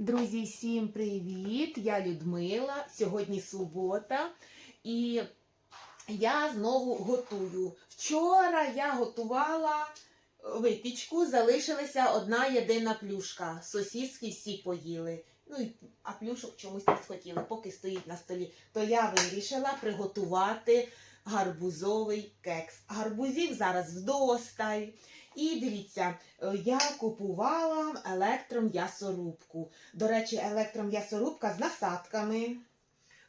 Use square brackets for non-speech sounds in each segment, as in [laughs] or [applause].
Друзі, всім привіт! Я Людмила. Сьогодні субота, і я знову готую. Вчора я готувала випічку, залишилася одна єдина плюшка. Сусідські всі поїли. Ну а плюшок чомусь не схотіли, поки стоїть на столі. То я вирішила приготувати гарбузовий кекс. Гарбузів зараз вдосталь. І дивіться, е, я купувала електром'ясорубку. До речі, електром'ясорубка з насадками.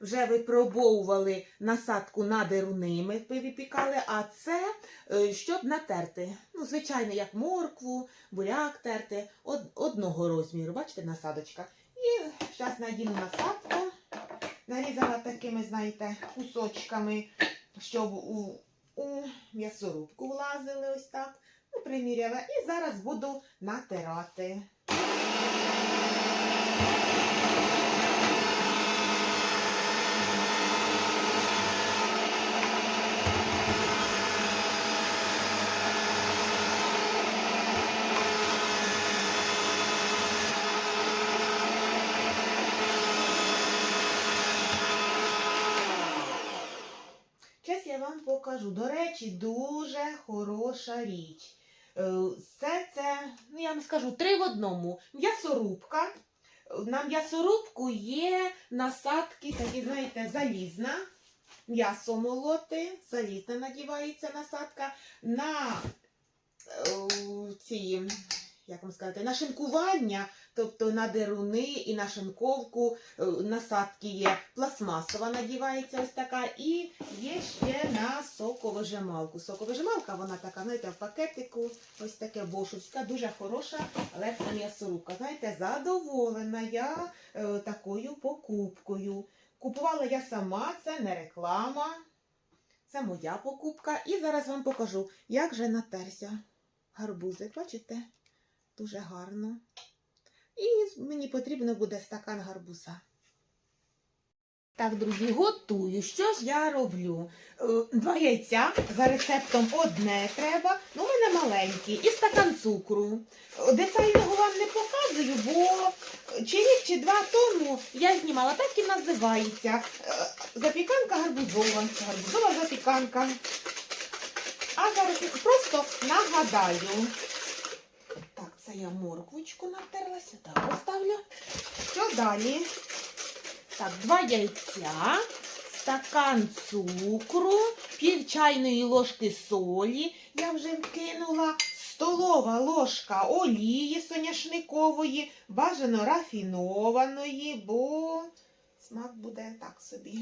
Вже випробовували насадку на деруни, ми випікали, а це е, щоб натерти. Ну, звичайно, як моркву, буряк терти, од- одного розміру. Бачите, насадочка. І зараз надіну насадку, нарізала такими, знаєте, кусочками, щоб у, у м'ясорубку влазили ось так. Ну, приміряла. І зараз буду натирати. Зараз я вам покажу. До речі, дуже хороша річ. Е, Все це, ну я вам скажу, три в одному. М'ясорубка. На м'ясорубку є насадки, такі, знаєте, залізна. М'ясо молоти, залізна надівається насадка. На е, ці, як вам сказати, на шинкування, тобто на деруни і на шинковку е, насадки є. Пластмасова надівається ось така. І є ще на соковижималку. Соковижималка, вона така, знаєте, в пакетику, ось таке бошовська, дуже хороша електром'ясорубка. Знаєте, задоволена я е, такою покупкою. Купувала я сама, це не реклама. Це моя покупка. І зараз вам покажу, як же натерся гарбузик. Бачите? Дуже гарно. І мені потрібно буде стакан гарбуза. Так, друзі, готую. Що ж я роблю? Е, Два яйця за рецептом одне треба, ну, у мене маленькі, і стакан цукру. Е, Детального вам не показую, бо чи рік, чи два тому я знімала, так і називається. Е, Запіканка гарбузова. Гарбузова запіканка. А зараз просто нагадаю. Це я морквочку натерла, сюди поставлю. Що далі? Так, два яйця, стакан цукру, пів чайної ложки солі я вже вкинула, столова ложка олії соняшникової, бажано рафінованої, бо смак буде так собі,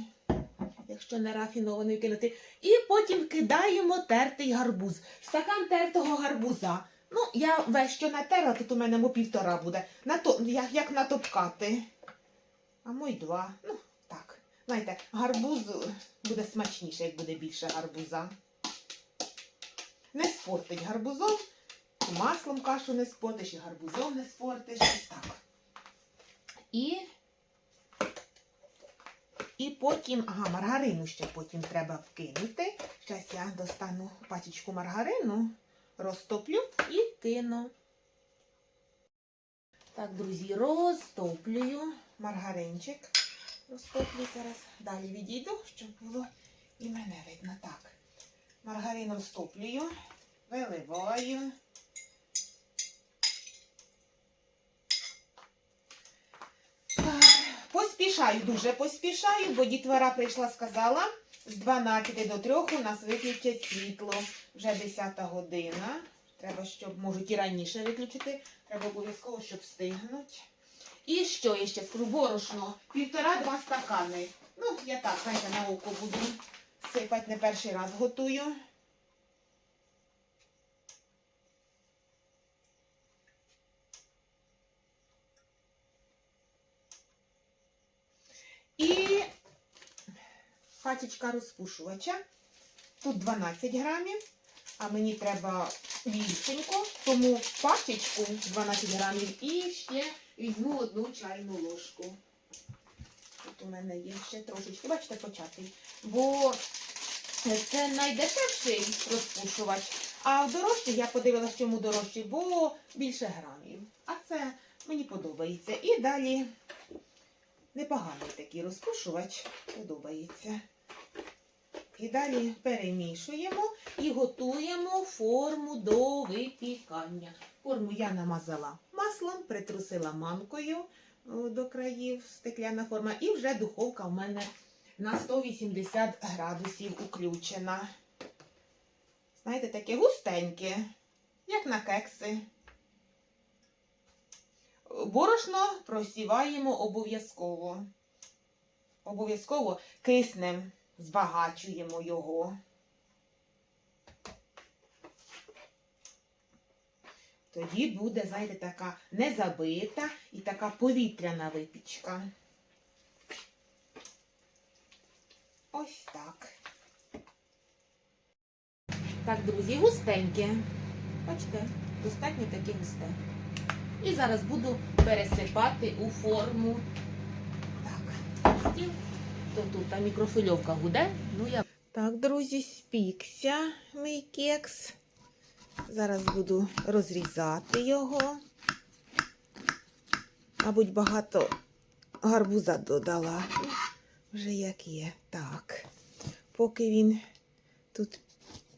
якщо не рафінованої кинути. І потім кидаємо тертий гарбуз. Стакан тертого гарбуза. Ну, я весь що натерла, тут у мене мо півтора буде. На то, як, як натопкати. А мой два. Ну, так. Знаєте, гарбуз буде смачніше, як буде більше гарбуза. Не спортить гарбузом. Маслом кашу не спортиш, і гарбузом не спортиш. Так. І. І потім, ага, маргарину ще потім треба вкинути. Зараз я достану пачечку маргарину, розтоплю і кину. Так, друзі, розтоплюю маргаринчик. Розтоплю зараз. Далі відійду, щоб було і мене видно. Так. Маргарин розтоплюю, виливаю. Поспішаю, дуже поспішаю, бо дітвора прийшла, сказала, з 12 до 3 у нас виключать світло. Вже 10 година. Треба, щоб можуть і раніше виключити. Треба обов'язково, щоб встигнуть. І що я ще скажу? Борошно. Півтора-два стакани. Ну, я так, знаєте, на око буду сипати не перший раз готую. І пачечка розпушувача. Тут 12 грамів, а мені треба більшенько, тому пачечку 12 грамів і ще візьму одну чайну ложку. Тут у мене є ще трошечки, бачите, початий. Бо це найдешевший розпушувач, а дорожчий я подивилася, чому дорожчий, бо більше грамів. А це Мені подобається. І далі непоганий такий розпушувач. Подобається. І далі перемішуємо і готуємо форму до випікання. Форму я намазала маслом, притрусила манкою до країв стекляна форма. І вже духовка в мене на 180 градусів уключена. Знаєте, таке густеньке, як на кекси. Борошно просіваємо обов'язково. Обов'язково киснем збагачуємо його. Тоді буде, знаєте, така незабита і така повітряна випічка. Ось так. Так, друзі, густеньке. Бачите, достатньо таке густе. І зараз буду пересипати у форму. Так, стіл. То та мікрофильовка гуде. Ну я. Так, друзі, спікся мій кекс. Зараз буду розрізати його. Мабуть, багато гарбуза додала. Вже як є. Так. Поки він тут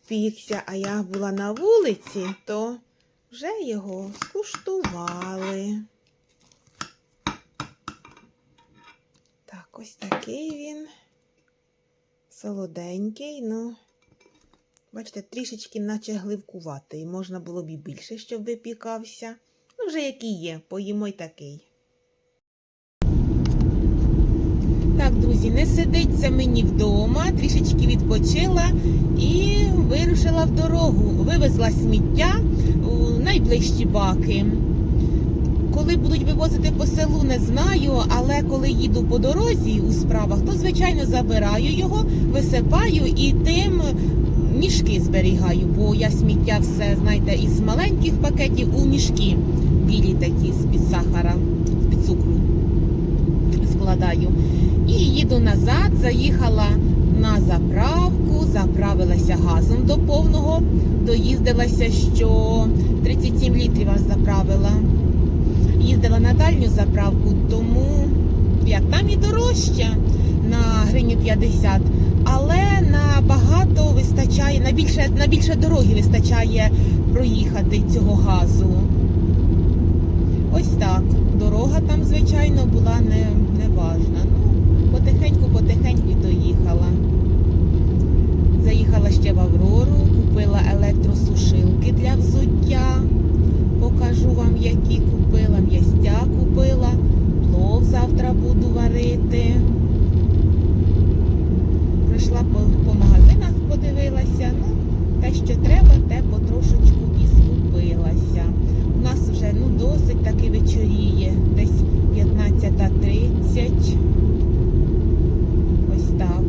пікся, а я була на вулиці, то вже його скуштували. Так, ось такий він. Солоденький, ну, бачите, трішечки наче гливкуватий. Можна було б і більше, щоб випікався. Ну, вже який є, поїмо й такий. Так, друзі, не сидиться мені вдома, трішечки відпочила і вирушила в дорогу. Вивезла сміття у найближчі баки. Коли будуть вивозити по селу, не знаю, але коли їду по дорозі у справах, то звичайно забираю його, висипаю і тим мішки зберігаю, бо я сміття все, знаєте, із маленьких пакетів у мішки білі такі з-під сахара, з-під цукру складаю. І їду назад, заїхала на заправку, заправилася газом до повного, доїздилася, що 37 літрів аж заправила. Їздила на дальню заправку, тому як там і дорожче на гривню 50, але набагато вистачає, на більше, на більше дороги вистачає проїхати цього газу. Ось так. Дорога там, звичайно, була не, не важна. Ну, потихеньку-потихеньку доїхала. Заїхала ще в Аврору, купила електросушилки для взуття. Покажу вам, які купила. М'ястя купила. Плов завтра буду варити. Прийшла по, по магазинах, подивилася. Ну, те, що треба, те потрошечку і скупилася. У нас вже ну, досить таки вечоріє. Десь 15.30. Ось так.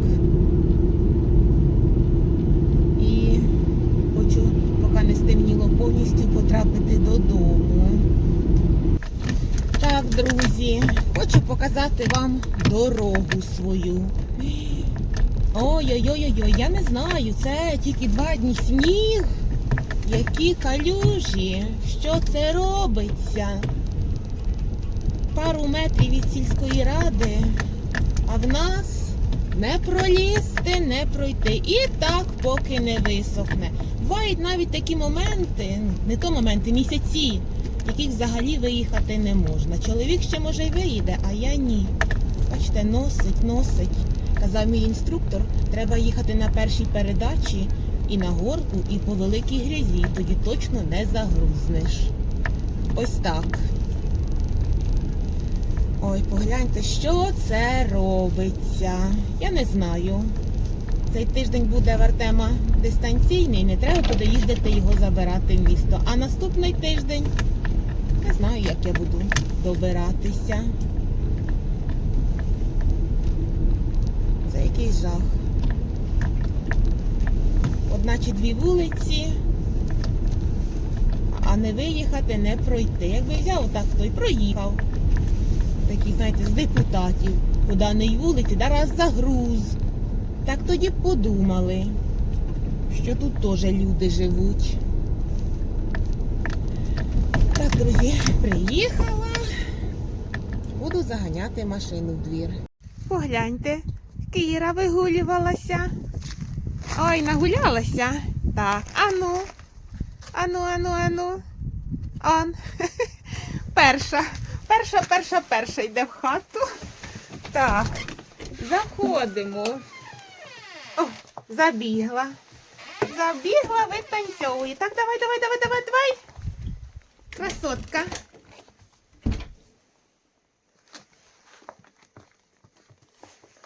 І хочу, поки не стемніло повністю потрапити додому. Так, друзі, хочу показати вам дорогу свою. Ой-ой-ой, я не знаю, це тільки два дні сніг. Які калюжі, що це робиться? Пару метрів від сільської ради, а в нас не пролізти, не пройти. І так, поки не висохне. Бувають навіть такі моменти, не то моменти, місяці, яких взагалі виїхати не можна. Чоловік ще може й виїде, а я ні. Бачите, носить, носить. Казав мій інструктор, треба їхати на першій передачі і на горку, і по великій грязі, тоді точно не загрузнеш. Ось так. Ой, погляньте, що це робиться. Я не знаю. Цей тиждень буде в Артема дистанційний, не треба буде їздити його забирати в місто. А наступний тиждень не знаю, як я буду добиратися. Це якийсь жах. Одна чи дві вулиці, а не виїхати, не пройти. Якби взяв так, то й проїхав. Такі, знаєте, з депутатів, по даній вулиці, да раз загруз. Так тоді подумали, що тут теж люди живуть. Так, друзі, приїхала. буду заганяти машину в двір. Погляньте, Кіра вигулювалася. Ой, нагулялася. Так, ану. Ану, ану, ану. Он. [laughs] Перша. Перша, перша, перша йде в хату. Так. Заходимо. О, забігла. Забігла, витанцьовує. Так, давай, давай, давай, давай, давай. Красотка.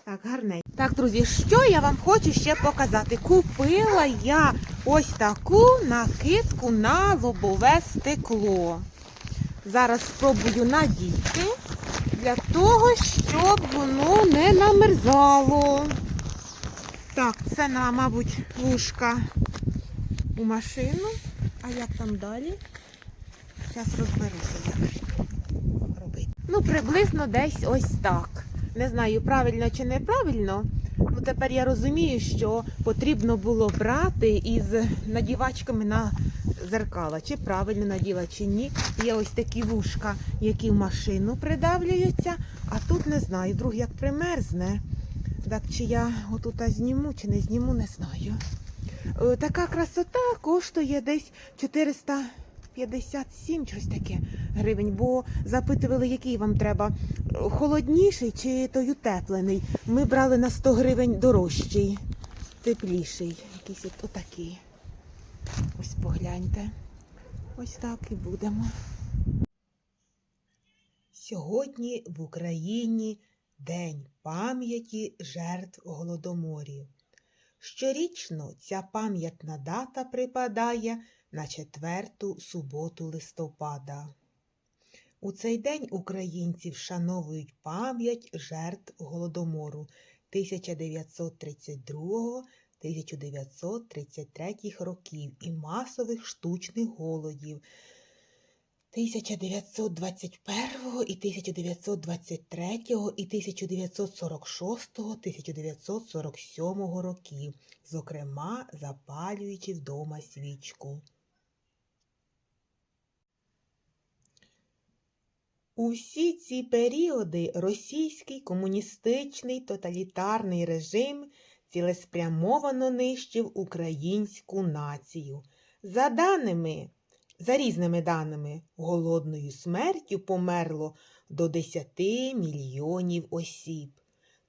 Так, гарненько. Так, друзі, що я вам хочу ще показати? Купила я ось таку накидку на лобове стекло. Зараз спробую надіти для того, щоб воно не намерзало. Так, це на, мабуть, вушка у машину. А як там далі? Зараз розберуся, як робити. Ну, приблизно десь ось так. Не знаю, правильно чи неправильно. Ну, тепер я розумію, що потрібно було брати із надівачками на зеркала. Чи правильно наділа, чи ні. Є ось такі вушка, які в машину придавлюються, а тут не знаю, друг як примерзне. Так, чи я отут зніму, чи не зніму, не знаю. Е, Така красота коштує десь 457 щось таке гривень, бо запитували, який вам треба. Холодніший чи той утеплений. Ми брали на 100 гривень дорожчий, тепліший. Якийсь от отакий. Ось погляньте. Ось так і будемо. Сьогодні в Україні День пам'яті жертв голодоморів. Щорічно ця пам'ятна дата припадає на четверту суботу листопада. У цей день українці вшановують пам'ять жертв голодомору 1932-1933 років і масових штучних голодів 1921 і 1923 і 1946-1947 років, зокрема запалюючи вдома свічку. У всі ці періоди російський комуністичний тоталітарний режим цілеспрямовано нищив українську націю. За даними за різними даними, голодною смертю померло до 10 мільйонів осіб.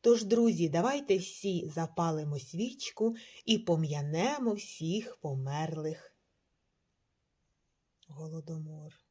Тож, друзі, давайте всі запалимо свічку і пом'янемо всіх померлих. Голодомор.